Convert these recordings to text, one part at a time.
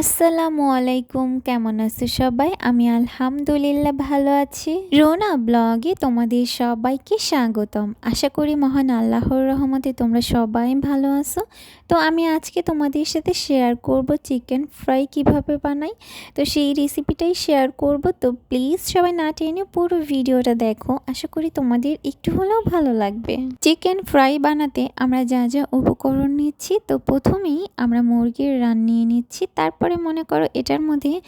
আসসালামু আলাইকুম, কেমন আছো সবাই? আমি আলহামদুলিল্লাহ ভালো আছি। রোনা ব্লগে তোমাদের সবাইকে স্বাগতম। আশা করি মহান আল্লাহর রহমতে তোমরা সবাই ভালো আছো। তো আমি আজকে তোমাদের সাথে শেয়ার করব চিকেন ফ্রাই কীভাবে বানাই। তো সেই রেসিপিটাই শেয়ার করব। তো প্লিজ সবাই না টেনে পুরো ভিডিওটা দেখো। আশা করি তোমাদের একটু হলেও ভালো লাগবে। চিকেন ফ্রাই বানাতে আমরা যা যা উপকরণ নিচ্ছি, তো প্রথমেই আমরা মুরগির রান নিয়ে নিচ্ছি। তারপরে মনে করো এটার মধ্যে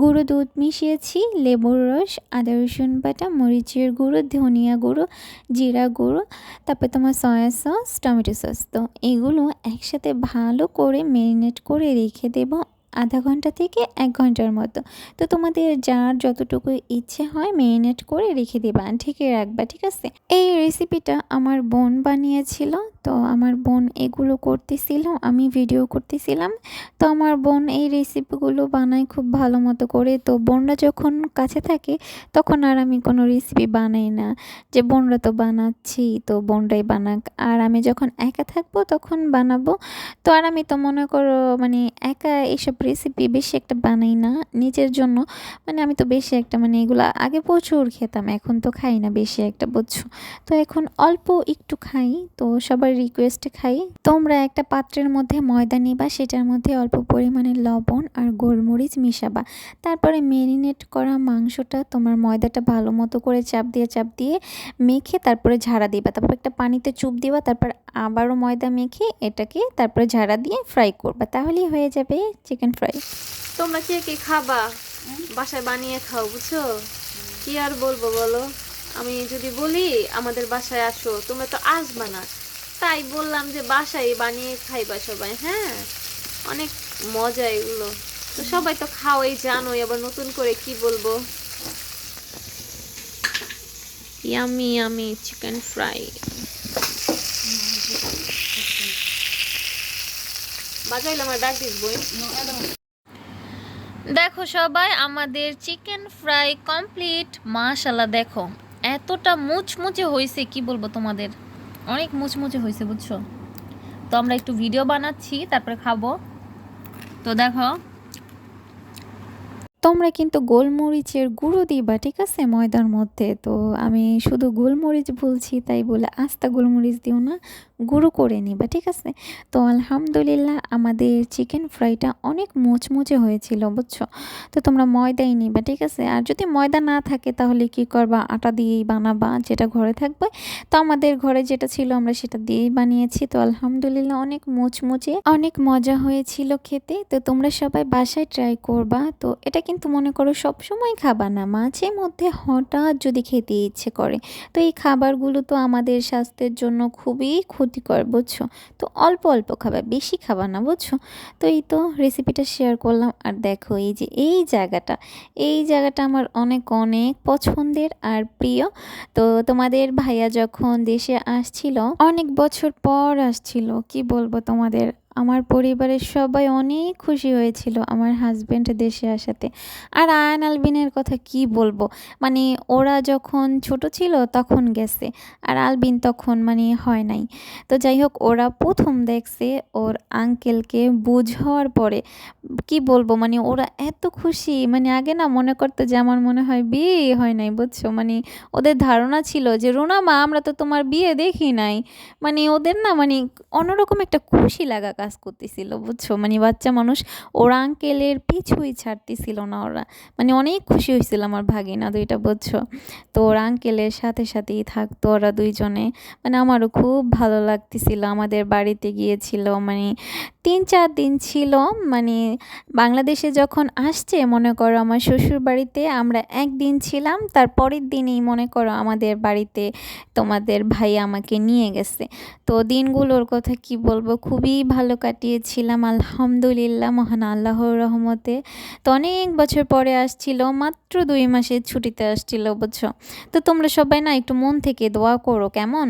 গুঁড়ো দুধ মিশিয়েছি, লেবুর রস, আদা রসুন বাটা, মরিচের গুঁড়ো, ধনিয়া গুঁড়ো, জিরা গুঁড়ো, তারপর তোমার সয়া সস, টমেটো সস। তো এগুলো একসাথে ভালো করে ম্যারিনেট করে রেখে দেবো আধা ঘণ্টা থেকে এক ঘণ্টার মতো। তো তোমাদের যার যতটুকু ইচ্ছে হয় মেরিনেট করে রেখে দেবা, ঢেকে রাখবা, ঠিক আছে? এই রেসিপিটা আমার বোন বানিয়েছিল তো আমার বোন এগুলো করতেছিল, আমি ভিডিও করতেছিলাম। তো আমার বোন এই রেসিপিগুলো বানায় খুব ভালো মতো করে। তো বোনরা যখন কাছে থাকে, তখন আর আমি কোনো রেসিপি বানাই না। যে বোনরা তো বানাচ্ছি, তো বোনরাই বানাক। আর আমি যখন একা থাকব, তখন বানাবো। তো আর আমি তো মনে করো মানে একা এইসব রেসিপি বেশি একটা বানাই না নিজের জন্য। মানে আমি তো বেশি একটা মানে এগুলো আগে প্রচুর খেতাম, এখন তো খাই না বেশি একটা, বুঝছ? তো এখন অল্প একটু খাই। তো সবার রিকোয়েস্টে খাই। তোমরা একটা পাত্রের মধ্যে ময়দা নিবা, সেটার মধ্যে অল্প পরিমাণে লবণ আর গোলমরিচ মিশাবা। তারপরে মেরিনেট করা মাংসটা তোমার ময়দাটা ভালো মতো করে চাপ দিয়ে চাপ দিয়ে মেখে তারপরে ঝাড়া দিবা। তারপর একটা পানিতে চুপ দিবা, তারপর আবারও ময়দা মেখে এটাকে তারপরে ঝাড়া দিয়ে ফ্রাই করবা। তাহলেই হয়ে যাবে চিকেন ফ্রাই তোমরা কে কে খাবা? বাসায় বানিয়ে খাও, বুঝছ? কি আর বলব বলো? আমি যদি বলি, আমাদের বাসায় আসো, তোমরা তো আসবা না তাই বললাম যে বাসায় বানিয়ে খাইবা সবাই হ্যাঁ? অনেক মজা এগুলো। তো সবাই তো খাওয়াই জানোই, আবার নতুন করে কি বলব? ইয়ামি ইয়ামি চিকেন ফ্রাই ডাক দেখো সবাই, আমাদের চিকেন ফ্রাই কমপ্লিট মাশাল্লাহ দেখো। এতটা মুচমুচে হয়েছে কি বলব তোমাদের? অনেক মুচমুচে হয়েছে বুঝছ? তো আমরা একটু ভিডিও বানাচ্ছি তারপরে খাব। তো দেখো তোমরা কিন্তু গোলমরিচের গুঁড়ো দিবা, ঠিক আছে, ময়দার মধ্যে? তো আমি শুধু গোলমরিচ বলছি, তাই বলে আস্তা গোলমরিচ দিও না, গুঁড়ো করে নিবা, ঠিক আছে? তো আলহামদুলিল্লাহ আমাদের চিকেন ফ্রাইটা অনেক মুচমুচে হয়েছিল, বুঝছ? তো তোমরা ময়দাই নিবা, ঠিক আছে? আর যদি ময়দা না থাকে, তাহলে কি করবা? আটা দিয়েই বানাবা, যেটা ঘরে থাকবে। তো আমাদের ঘরে যেটা ছিল, আমরা সেটা দিয়েই বানিয়েছি। তো আলহামদুলিল্লাহ অনেক মুচমুচে, অনেক মজা হয়েছিল খেতে। তো তোমরা সবাই বাসায় ট্রাই করবা। তো এটা কিন্তু মনে করো সব সময় খাবা না, মাঝে মধ্যে হঠাৎ যদি খেতে ইচ্ছে করে, তো এই খাবারগুলো তো আমাদের স্বাস্থ্যের জন্য খুবই ক্ষতিকর, বুঝছ? তো অল্প অল্প খাবা বেশি খাবা না, বুঝছ? তো এই তো রেসিপিটা শেয়ার করলাম। আর দেখো এই যে এই জায়গাটা এই জায়গাটা আমার অনেক অনেক পছন্দের আর প্রিয়। তো তোমাদের ভাইয়া যখন দেশে আসছিল, অনেক বছর পর আসছিল, কি বলব তোমাদের? আমার পরিবারের সবাই অনেক খুশি হয়েছিল আমার হাজব্যান্ড দেশে আসাতে। আর আয়ন আলবিনের কথা কি বলব? মানে ওরা যখন ছোট ছিল তখন গেছে, আর আলবিন তখন মানে হয় নাই। তো যাই হোক, ওরা প্রথম দেখছে ওর আঙ্কেলকে বুঝ হওয়ার পরে, কি বলব? মানে ওরা এত খুশি মানে আগে না মনে করতো যে আমার মনে হয় বিয়ে হয় নাই, বুঝছ? মানে ওদের ধারণা ছিল যে, রোনা মা, আমরা তো তোমার বিয়ে দেখি নাই। মানে ওদের না মানে অন্যরকম একটা খুশি লাগা কাজ করতেছিল, বুঝছ? মানে বাচ্চা মানুষ ওরা আঙ্কেলের পিছুই ছাড়তেছিল না ওরা। মানে অনেক খুশি হয়েছিল আমার ভাগিনা দুইটা, বুঝছ? তো ওরা আঙ্কেলের সাথে সাথেই থাকতো ওরা দুইজনে। মানে আমারও খুব ভালো লাগতেছিল। আমাদের বাড়িতে গিয়েছিল মানে তিন চার দিন ছিল মানে বাংলাদেশে যখন আসছে, মনে করো আমার শ্বশুর বাড়িতে আমরা একদিন ছিলাম, তার পরের দিনই মনে করো আমাদের বাড়িতে তোমাদের ভাই আমাকে নিয়ে গেছে। তো দিনগুলোর কথা কি বলব, খুবই ভালো কাটিয়েছিলাম, আলহামদুলিল্লাহ, মহান আল্লাহর রহমতে। তো অনেক বছর পরে আসছিল, মাত্র দুই মাসের ছুটিতে আসছিল, বুঝছ? তো তোমরা সবাই না একটু মন থেকে দোয়া করো, কেমন?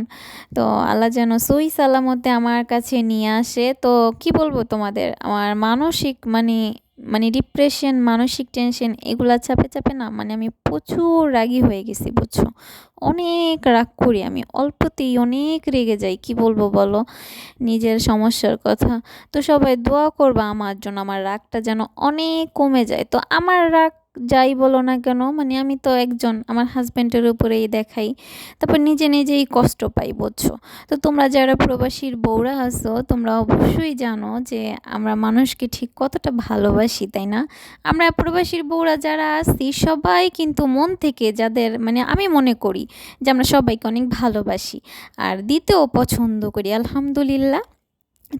তো আল্লাহ যেন সই সালামতে আমার কাছে নিয়ে আসে। তো কি বলব তোমাদের? আমার মানসিক মানে মানে ডিপ্রেশন মানসিক টেনশন এগুলা চাপে চাপে না মানে আমি প্রচুর রাগি হয়ে গেছি, বুঝছ? অনেক রাগ করি আমি, অল্পতেই অনেক রেগে যাই, কি বলব বলো? নিজের সমস্যার কথা। তো সবাই দোয়া করবা আমার জন্য, আমার রাগটা যেন অনেক কমে যায়। তো আমার রাগ যাই বলো না কেন মানে আমি তো একজন আমার হাজব্যান্ডের উপরেই দেখাই। তারপর নিজে নিজেই কষ্ট পাই, বুঝছ? তো তোমরা যারা প্রবাসীর বউরা আছো, তোমরা অবশ্যই জানো যে আমরা মানুষকে ঠিক কতটা ভালোবাসি, তাই না? আমরা প্রবাসীর বউরা যারা আছি, সবাই কিন্তু মন থেকে যাদের মানে আমি মনে করি যে আমরা সবাইকে অনেক ভালোবাসি। আর দিতেও পছন্দ করি, আলহামদুলিল্লাহ।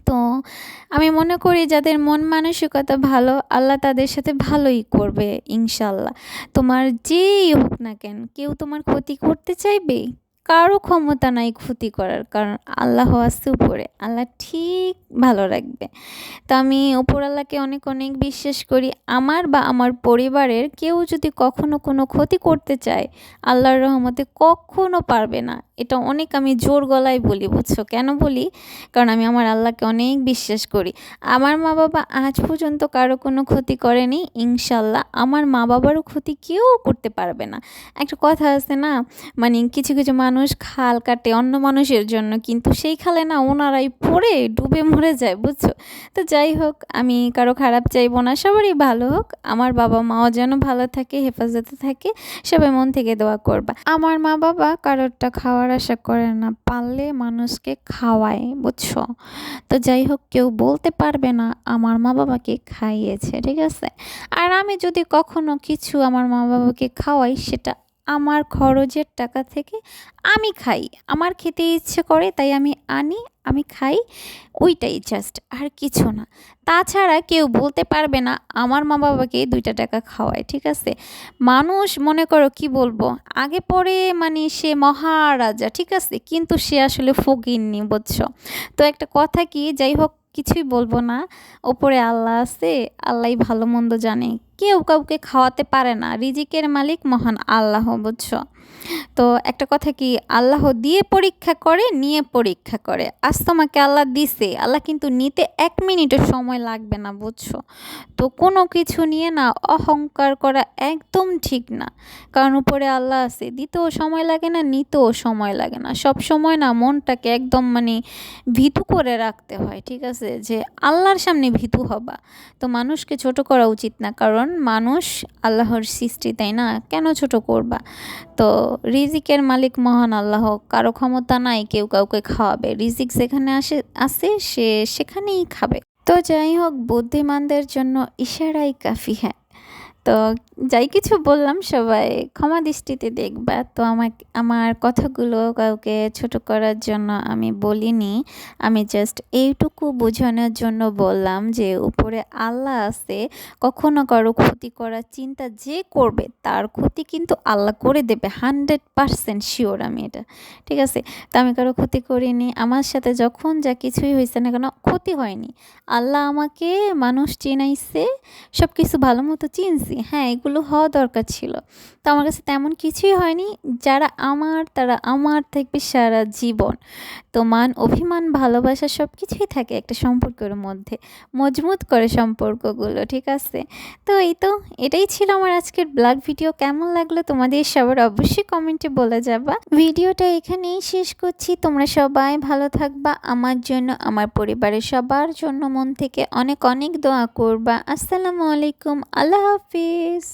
তো আমি মনে করি যাদের মন মানসিকতা ভালো, আল্লাহ তাদের সাথে ভালোই করবে ইনশাল্লাহ তোমার যেই হোক না কেন, কেউ তোমার ক্ষতি করতে চাইবে? কারও ক্ষমতা নাই ক্ষতি করার, কারণ আল্লাহ আছে উপরে, আল্লাহ ঠিক ভালো রাখবে। তো আমি উপর আল্লাহকে অনেক অনেক বিশ্বাস করি। আমার বা আমার পরিবারের কেউ যদি কখনো কোনো ক্ষতি করতে চায়, আল্লাহর রহমতে কখনো পারবে না। এটা অনেক আমি জোর গলায় বলি, বুঝছ? কেন বলি? কারণ আমি আমার আল্লাহকে অনেক বিশ্বাস করি। আমার মা বাবা আজ পর্যন্ত কারও কোনো ক্ষতি করেনি ইনশাল্লাহ আমার মা বাবারও ক্ষতি কেউ করতে পারবে না। একটা কথা আছে না মানে কিছু কিছু মানুষ খাল কাটে অন্য মানুষের জন্য, কিন্তু সেই খালে না ওনারাই পড়ে, ডুবে মরে যায়, বুঝছ? তো যাই হোক, আমি কারও খারাপ চাইব না, সবারই ভালো হোক। আমার বাবা মাও যেন ভালো থাকে, হেফাজতে থাকে, সবাই মন থেকে দোয়া করবা। আমার মা বাবা কারোরটা খাওয়ার আশা করে না, পারলে মানুষকে খাওয়ায় বুঝছ? তো যাই হোক, কেউ বলতে পারবে না, আমার মা বাবাকে খাইয়েছে, ঠিক আছে? আর আমি যদি কখনো কিছু আমার মা বাবাকে খাওয়াই, সেটা আমার খরচের টাকা থেকে আমি খাই। আমার খেতে ইচ্ছে করে, তাই আমি আনি, আমি খাই। ওইটাই জাস্ট আর কিছু না। তাছাড়া কেউ বলতে পারবে না, আমার মা বাবাকে দুইটা টাকা খাওয়ায়, ঠিক আছে? মানুষ, মনে করো কি বলব, আগে পরে মানে সে মহারাজা, ঠিক আছে? কিন্তু সে আসলে ফকিরনি বুঝছ? তো একটা কথা কি, যাই হোক কিছুই বলব না। ওপরে আল্লাহ আছে আল্লাহ ভালো মন্দ জানে। কেউ কাউকে খাওয়াতে পারে না। রিজিকের মালিক মহান আল্লাহ, বুঝছ? তো একটা কথা কি, আল্লাহ দিয়ে পরীক্ষা করে, নিয়ে পরীক্ষা করে। আজ তোমাকে আল্লাহ দিছে, আল্লাহ কিন্তু নিতে এক মিনিটও সময় লাগবে না, বুঝছ? তো কোনো কিছু নিয়ে না, অহংকার করা একদম ঠিক না। কারণ উপরে আল্লাহ আছে, দিতেও সময় লাগে না, নিতেও সময় লাগে না। সব সময় না মনটাকে একদম মানে ভীতু করে রাখতে হয়, ঠিক আছে? যে আল্লাহর সামনে ভীতু হবা। তো মানুষকে ছোট করা উচিত না, কারণ মানুষ আল্লাহর সৃষ্টি, তাই না? কেন ছোট করবা? তো রিজিকের মালিক মহান আল্লাহ, কারও ক্ষমতা নাই, কেউ কাউকে খাওয়াবে। রিজিক যেখানে আসে আসে, সে সেখানেই খাবে। তো যাই হোক, বুদ্ধিমানদের জন্য ইশারাই কাফি হ্যাঁ। তো যাই কিছু বললাম, সবাই ক্ষমা দৃষ্টিতে দেখবা। তো আমাকে, আমার কথাগুলো কাউকে ছোট করার জন্য আমি বলিনি। আমি জাস্ট এইটুকু বোঝানোর জন্য বললাম যে, উপরে আল্লাহ আছে, কখনো কারও ক্ষতি করার চিন্তা যে করবে, তার ক্ষতি কিন্তু আল্লাহ করে দেবে। হান্ড্রেড পারসেন্ট শিওর আমি এটা। ঠিক আছে? তো আমি কারও ক্ষতি করিনি। আমার সাথে যখন যা কিছুই হয়েছে না কেন, ক্ষতি হয়নি। আল্লাহ আমাকে মানুষ চিনাইছে সব কিছু ভালো মতো চিনছি। হ্যাঁ এগুলো হওয়া দরকার ছিল। তো আমার কাছে তেমন কিছুই হয়নি। যারা আমার, তারা আমার থাকবে সারা জীবন। তো মান, অভিমান, ভালোবাসা সব কিছুই থাকে একটা সম্পর্কের মধ্যে। মজবুত করে সম্পর্কগুলো, ঠিক আছে? তো এই তো, এটাই ছিল আমার আজকের ব্লগ ভিডিও। কেমন লাগল তোমাদের সবার অবশ্যই কমেন্টে বলে যাবা। ভিডিওটা এখানেই শেষ করছি। তোমরা সবাই ভালো থাকবা। আমার জন্য, আমার পরিবারের সবার জন্য মন থেকে অনেক অনেক দোয়া করবা। আসসালামু আলাইকুম। আল্লাহ হাফিজ